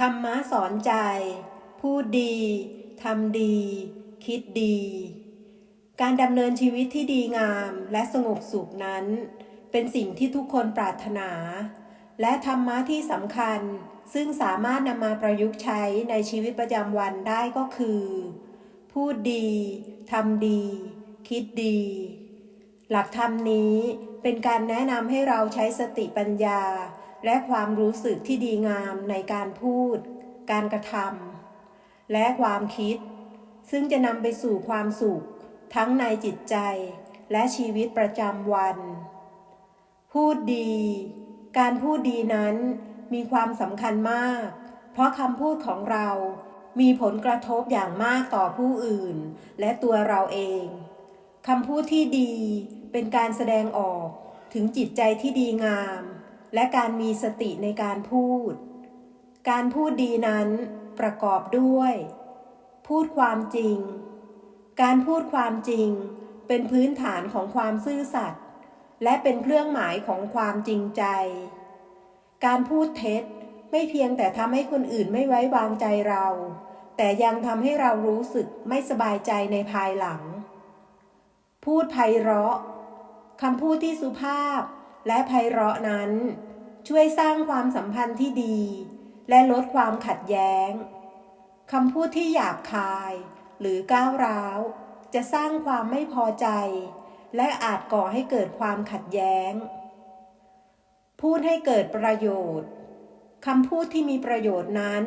ธรรมะสอนใจ พูดดี ทำดี คิดดี การดำเนินชีวิตที่ดีงามและสงบสุขนั้น เป็นสิ่งที่ทุกคนปรารถนา และธรรมะที่สำคัญซึ่งสามารถนำมาประยุกต์ใช้ในชีวิตประจำวันได้ก็คือ พูดดี ทำดี คิดดี หลักธรรมนี้เป็นการแนะนำให้เราใช้สติปัญญา และความรู้สึกที่ดีงามในการพูด การกระทำและความคิด ซึ่งจะนำไปสู่ความสุข ทั้งในจิตใจ และชีวิตประจำวัน พูดดี การพูดดีนั้นมีความสำคัญมาก เพราะคำพูดของเรามีผลกระทบอย่างมากต่อผู้อื่น และตัวเราเองคำพูดที่ดีเป็นการแสดงออกถึงจิตใจที่ดีงาม และการมีสติในการพูด การพูดดีนั้นประกอบด้วย พูดความจริง การพูดความจริงเป็นพื้นฐานของความซื่อสัตย์และเป็นเครื่องหมายของความจริงใจ การพูดเท็จไม่เพียงแต่ทำให้คนอื่นไม่ไว้วางใจเรา แต่ยังทำให้เรารู้สึกไม่สบายใจในภายหลัง พูดไพเราะคำพูดที่สุภาพ และไพเราะนั้น ช่วยสร้างความสัมพันธ์ที่ดี และลดความขัดแย้งคำพูดที่หยาบคาย หรือก้าวร้าว จะสร้างความไม่พอใจ และอาจก่อให้เกิดความขัดแย้ง พูดให้เกิดประโยชน์คำพูดที่มีประโยชน์นั้น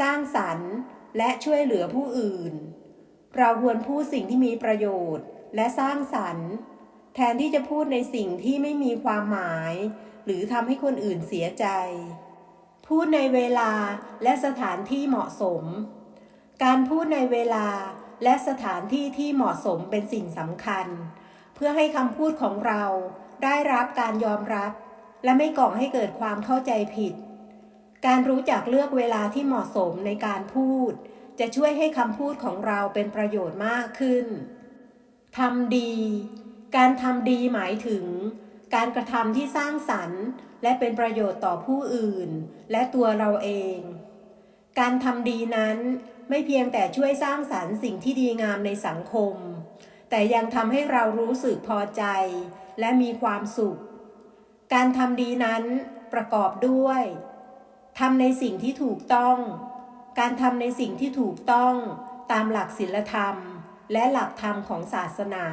สร้างสรรค์และช่วยเหลือผู้อื่น เราควรพูดสิ่งที่มีประโยชน์และสร้างสรรค์ แทนที่จะพูดในสิ่งที่ไม่มีความหมาย หรือทำให้คนอื่นเสียใจ พูดในเวลาและสถานที่เหมาะสม การพูดในเวลาและสถานที่ที่เหมาะสมเป็นสิ่งสำคัญ เพื่อให้คำพูดของเราได้รับการยอมรับ และไม่ก่อให้เกิดความเข้าใจผิด การรู้จักเลือกเวลาที่เหมาะสมในการพูด จะช่วยให้คำพูดของเราเป็นประโยชน์มากขึ้นทำดี การทำดีหมายถึง การกระทำที่สร้างสรรค์ และเป็นประโยชน์ต่อผู้อื่น และตัวเราเอง การทำดีนั้นไม่เพียงแต่ช่วยสร้างสรรค์สิ่งที่ดีงามในสังคม แต่ยังทำให้เรารู้สึกพอใจ และมีความสุข การทำดีนั้นประกอบด้วยทำในสิ่งที่ถูกต้อง การทำในสิ่งที่ถูกต้องตามหลักศีลธรรม และหลักธรรมของศาสนา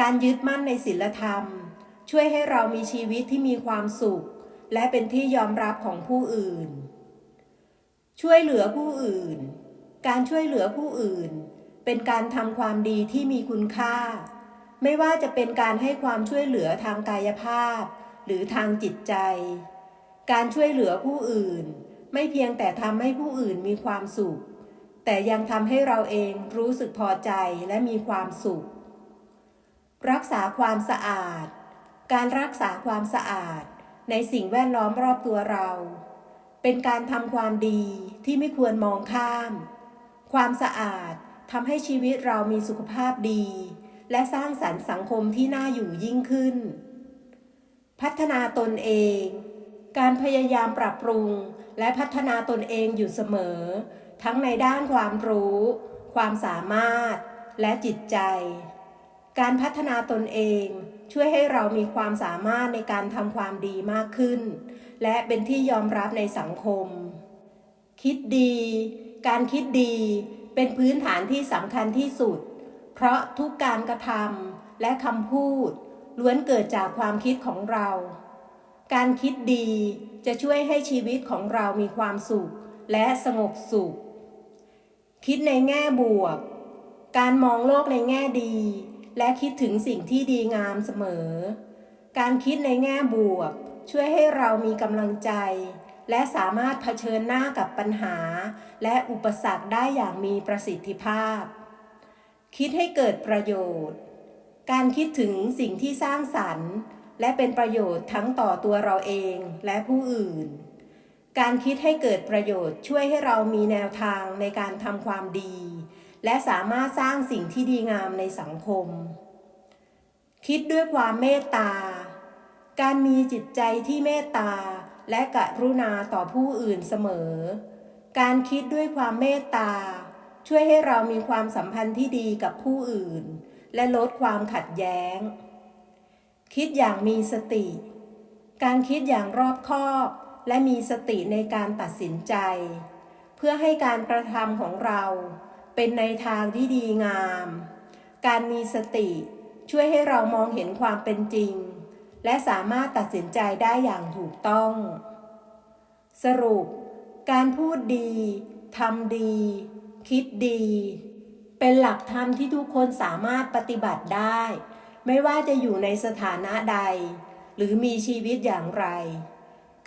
การยึดมั่นในศีลธรรม ช่วยให้เรามีชีวิตที่มีความสุข และเป็นที่ยอมรับของผู้อื่น ช่วยเหลือผู้อื่น การช่วยเหลือผู้อื่น เป็นการทำความดีที่มีคุณค่า ไม่ว่าจะเป็นการให้ความช่วยเหลือทางกายภาพ หรือทางจิตใจ การช่วยเหลือผู้อื่น ไม่เพียงแต่ทำให้ผู้อื่นมีความสุข แต่ยังทำให้เราเองรู้สึกพอใจและมีความสุข รักษาความสะอาด การรักษาความสะอาด ในสิ่งแวดล้อมรอบตัวเรา เป็นการทำความดีที่ไม่ควรมองข้าม ความสะอาดทำให้ชีวิตเรามีสุขภาพดี และสร้างสรรค์สังคมที่น่าอยู่ยิ่งขึ้น พัฒนาตนเอง การพยายามปรับปรุง และพัฒนาตนเองอยู่เสมอ ทั้งในด้านความรู้ ความสามารถ และจิตใจ การพัฒนาตนเองช่วยให้เรามีความสามารถในการทำความดีมากขึ้น และเป็นที่ยอมรับในสังคม คิดดี การคิดดีเป็นพื้นฐานที่สำคัญที่สุด เพราะทุกการกระทำและคำพูด ล้วนเกิดจากความคิดของเรา การคิดดีจะช่วยให้ชีวิตของเรามีความสุขและสงบสุข คิดในแง่บวก การมองโลกในแง่ดี และคิดถึงสิ่งที่ดีงามเสมอ การคิดในแง่บวก ช่วยให้เรามีกำลังใจ และสามารถเผชิญหน้ากับปัญหา และอุปสรรคได้อย่างมีประสิทธิภาพ คิดให้เกิดประโยชน์ การคิดถึงสิ่งที่สร้างสรรค์ และเป็นประโยชน์ทั้งต่อตัวเราเองและผู้อื่น การคิดให้เกิดประโยชน์ช่วยให้เรามีแนวทางในการทำความดี และสามารถสร้างสิ่งที่ดีงามในสังคม คิดด้วยความเมตตา การมีจิตใจที่เมตตาและกรุณาต่อผู้อื่นเสมอ การคิดด้วยความเมตตา ช่วยให้เรามีความสัมพันธ์ที่ดีกับผู้อื่น และลดความขัดแย้ง คิดอย่างมีสติ การคิดอย่างรอบคอบ และมีสติในการตัดสินใจ เพื่อให้การกระทำของเรา เป็นในทางที่ดีงาม การมีสติช่วยให้เรามองเห็นความเป็นจริง และสามารถตัดสินใจได้อย่างถูกต้อง สรุป การพูดดีทำดี คิดดี เป็นหลักธรรมที่ทุกคนสามารถปฏิบัติได้ ไม่ว่าจะอยู่ในสถานะใด หรือมีชีวิตอย่างไร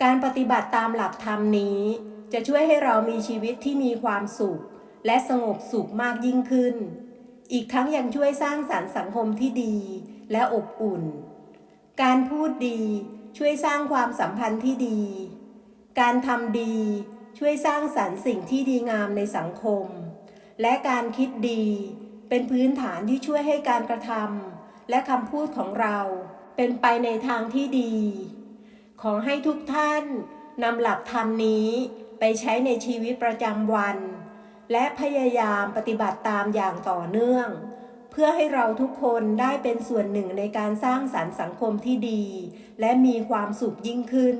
การปฏิบัติตามหลักธรรมนี้ จะช่วยให้เรามีชีวิตที่มีความสุข และสงบสุขมากยิ่งขึ้น อีกทั้งยังช่วยสร้างสรรค์สังคมที่ดีและอบอุ่น การพูดดีช่วยสร้างความสัมพันธ์ที่ดี การทำดีช่วยสร้างสรรค์สิ่งที่ดีงามในสังคม และการคิดดีเป็นพื้นฐานที่ช่วยให้การกระทำและคำพูดของเราเป็นไปในทางที่ดี ขอให้ทุกท่านนำหลักธรรมนี้ไปใช้ในชีวิตประจำวัน และพยายามปฏิบัติตามอย่างต่อเนื่อง เพื่อให้เราทุกคนได้เป็นส่วนหนึ่งในการสร้างสรรค์สังคมที่ดี และมีความสุขยิ่งขึ้น